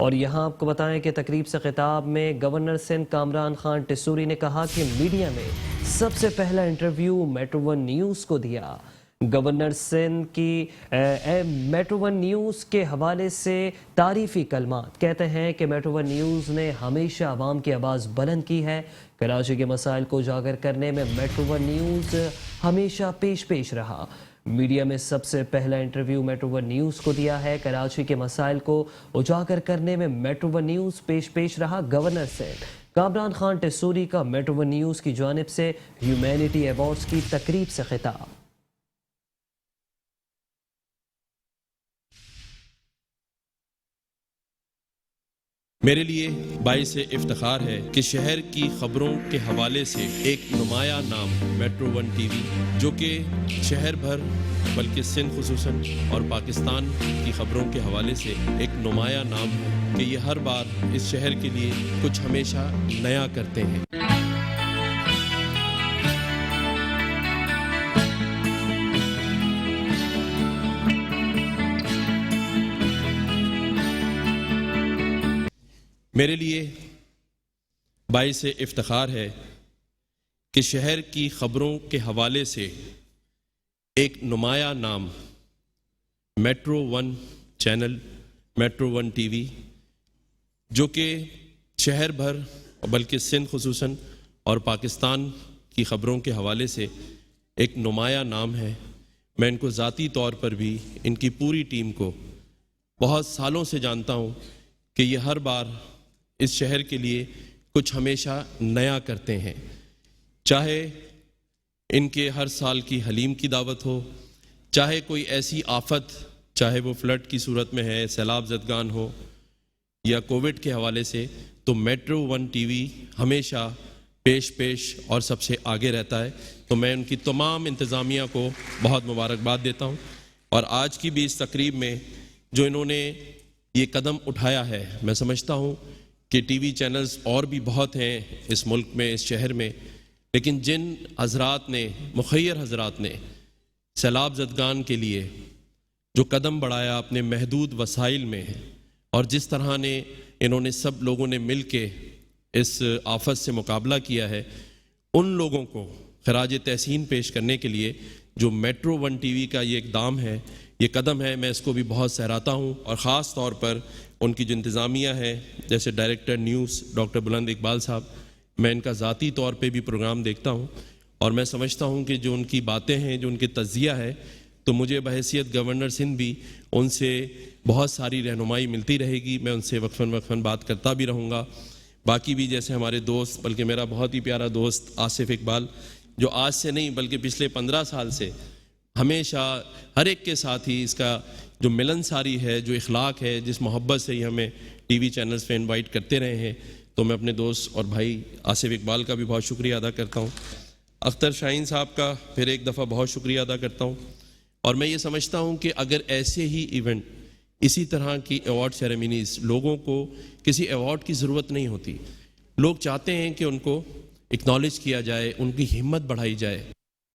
और यहाँ आपको बताएँ कि तकरीब से खिताब में गवर्नर सिंध कामरान खान टिसूरी ने कहा कि मीडिया में सबसे पहला इंटरव्यू मेट्रो वन न्यूज़ को दिया। गवर्नर सिंध की मेट्रो वन न्यूज़ के हवाले से तारीफ़ी कलमात। कहते हैं कि मेट्रो वन न्यूज़ ने हमेशा आवाम की आवाज़ बुलंद की है। कराची के मसाइल को उजागर करने में मेट्रो वन न्यूज़ हमेशा पेश पेश रहा। मीडिया में सबसे पहला इंटरव्यू मेट्रो वन न्यूज़ को दिया है। कराची के मसाइल को उजागर करने में मेट्रो वन न्यूज़ पेश पेश रहा गवर्नर से। कामरान खान टेसूरी का मेट्रो वन न्यूज़ की जानब से ह्यूमैनिटी अवार्ड्स की तकरीब से खिताब। मेरे लिए बाईस इफ्तार है कि शहर की खबरों के हवाले से एक नुमाया नाम मेट्रो वन टीवी, जो कि शहर भर, बल्कि सिंध खसूस और पाकिस्तान की खबरों के हवाले से एक नुमाया नाम है कि ये हर बार इस शहर के लिए कुछ हमेशा नया करते हैं। मेरे लिए बाईस इफ्तार है कि शहर की खबरों के हवाले से एक नुमाया नाम, metro one channel, metro one TV, जो कि शहर भर, बल्कि सिंध खसूस और पाकिस्तान की ख़बरों के हवाले से एक नुमाया नाम है। मैं इनको ज़ाती तौर पर भी इनकी पूरी टीम को बहुत सालों से जानता हूँ कि ये हर बार इस शहर के लिए कुछ हमेशा नया करते हैं। चाहे इनके हर साल की हलीम की दावत हो, चाहे कोई ऐसी आफत, चाहे वो फ्लड की सूरत में है, सैलाब जदगान हो, या कोविड के हवाले से तो मेट्रो वन टीवी हमेशा पेश पेश और सबसे आगे रहता है। तो मैं उनकी तमाम इंतज़ामिया को बहुत मुबारकबाद देता हूँ। और आज की भी इस तकरीब में जो इन्होंने ये कदम उठाया है, मैं समझता हूँ कि टीवी चैनल्स और भी बहुत हैं इस मुल्क में, इस शहर में। लेकिन जिन हजरात ने मुखैर हजरात ने सैलाब जदगान के लिए जो कदम बढ़ाया अपने महदूद वसाइल में और जिस तरह ने इन्होंने सब लोगों ने मिल के इस आफत से मुकाबला किया है, उन लोगों को खराज तहसीन पेश करने के लिए जो मेट्रो वन टीवी का ये इकदाम है ये कदम है, मैं इसको भी बहुत सहराता हूँ और ख़ास तौर पर उनकी जो इंतज़ामिया है, जैसे डायरेक्टर न्यूज़ डॉक्टर बुलंद इकबाल साहब, मैं इनका ज़ाती तौर पर भी प्रोग्राम देखता हूँ और मैं समझता हूँ कि जो उनकी बातें हैं, जो उनकी तजिया है तो मुझे बहसीत गवर्नर सिंध भी उनसे बहुत सारी रहनुमाई मिलती रहेगी, मैं उनसे वक्फन वक्फन बात करता भी रहूँगा। बाकी भी जैसे हमारे दोस्त, बल्कि मेरा बहुत ही प्यारा दोस्त आसिफ इकबाल, जो आज से नहीं, बल्कि पिछले पंद्रह साल से हमेशा हर एक के साथ ही इसका जो मिलनसारी है, जो इखलाक है, जिस मोहब्बत से ही हमें टीवी चैनल्स पे इनवाइट करते रहे हैं तो मैं अपने दोस्त और भाई आसिफ इकबाल का भी बहुत शुक्रिया अदा करता हूँ। अख्तर शाहीन साहब का फिर एक दफ़ा बहुत शुक्रिया अदा करता हूँ। और मैं ये समझता हूँ कि अगर ऐसे ही इवेंट इसी तरह की अवार्ड सेरेमनीज लोगों को किसी अवार्ड की ज़रूरत नहीं होती। लोग चाहते हैं कि उनको एक्नॉलेज किया जाए, उनकी हिम्मत बढ़ाई जाए।